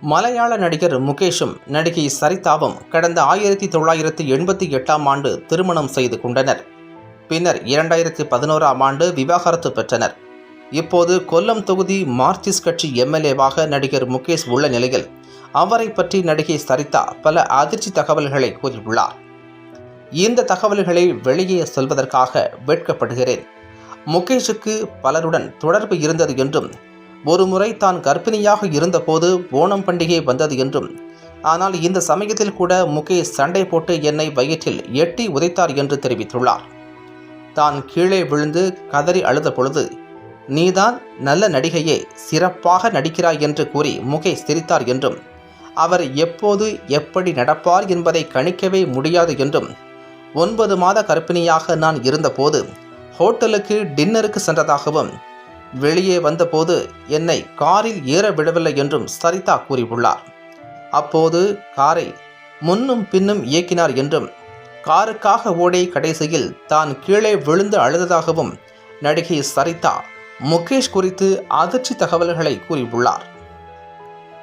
மலையாள நடிகர் முகேஷும் நடிகை சரிதாவும் கடந்த ஆயிரத்தி தொள்ளாயிரத்தி எண்பத்தி எட்டாம் ஆண்டு திருமணம் செய்து கொண்டனர். பின்னர் இரண்டாயிரத்தி பதினோராம் ஆண்டு விவாகரத்து பெற்றனர். இப்போது கொல்லம் தொகுதி மார்க்சிஸ்ட் கட்சி எம்எல்ஏவாக நடிகர் முகேஷ் உள்ள நிலையில் அவரை பற்றி நடிகை சரிதா பல அதிர்ச்சி தகவல்களை கூறியுள்ளார். இந்த தகவல்களை வெளியே சொல்வதற்காக வெட்கப்படுகிறேன். முகேஷுக்கு பலருடன் தொடர்பு இருந்தது என்றும் ஒருமுறை தான் கர்ப்பிணியாக இருந்தபோது ஓணம் பண்டிகை வந்தது என்றும் ஆனால் இந்த சமயத்தில் கூட முகேஷ் சண்டை போட்டு என்னை வயிற்றில் எட்டி உதைத்தார் என்று தெரிவித்துள்ளார். தான் கீழே விழுந்து கதறி அழுத பொழுது நீதான் நல்ல நடிகையே சிறப்பாக நடிக்கிறாய் என்று கூறி முகேஷ் சிரித்தார் என்றும் அவர் எப்போது எப்படி நடப்பார் என்பதை கணிக்கவே முடியாது என்றும் ஒன்பது மாத கர்ப்பிணியாக நான் இருந்தபோது ஹோட்டலுக்கு டின்னருக்கு சென்றதாகவும் வெளியே வந்தபோது என்னை காரில் ஏற விடவில்லை என்றும் சரிதா கூறியுள்ளார். அப்போது காரை முன்னும் பின்னும் இயக்கினார் என்றும் காருக்காக ஓடி கடைசியில் தான் கீழே விழுந்து அழுததாகவும் நடிகை சரிதா முகேஷ் குறித்து அதிர்ச்சி தகவல்களை கூறியுள்ளார்.